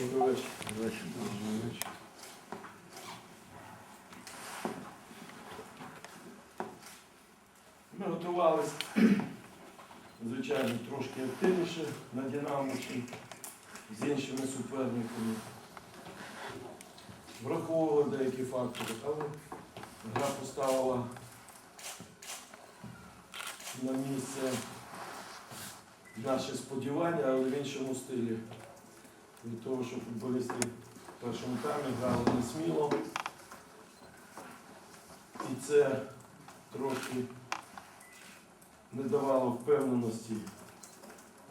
Добрий вечір. Ми готувалися, звичайно, трошки активніше на Динамо, з іншими суперниками. Враховували деякі фактори, але гра поставила на місце наші сподівання, але в іншому стилі. Від того, що футболісти в першому таймі грали не сміло. І це трошки не давало впевненості.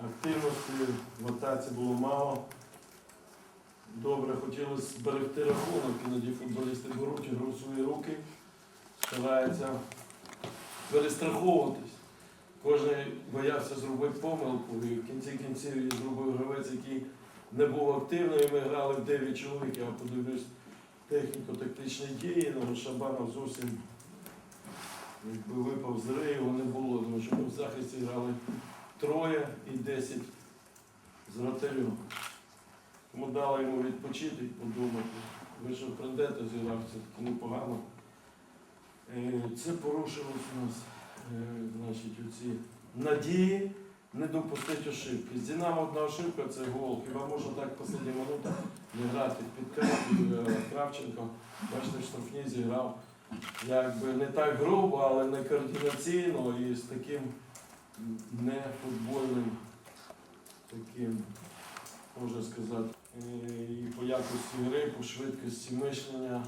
Активності в атаці було мало. Добре, хотілося зберегти рахунок, іноді футболісти беруть гру в свої руки, стараються перестраховуватись. Кожен боявся зробити помилку, і в кінці кінців зробив гравець, який не був активним, і ми грали в 9 чоловік. Я подивлюсь техніко-тактичні дії, але Шабанов зовсім якби випав з рею, його не було, тому що ми в захисті грали троє і 10 з вратарем. Тому дали йому відпочити подумати. Вийшов Прендето, зіграв все таки непогано. Е, Це порушилось у нас е, значить, оці надії не допустити ошибки. З Динамо одна ошибка це гол. Хіба можна так посидіти минуту не грати під Кравченко, Кравченко. Бачите, штрафні зіграв. Якби не так грубо, але не координаційно і з таким не футбольним таким, можна сказати, е, і по якості гри, по швидкості мишлення,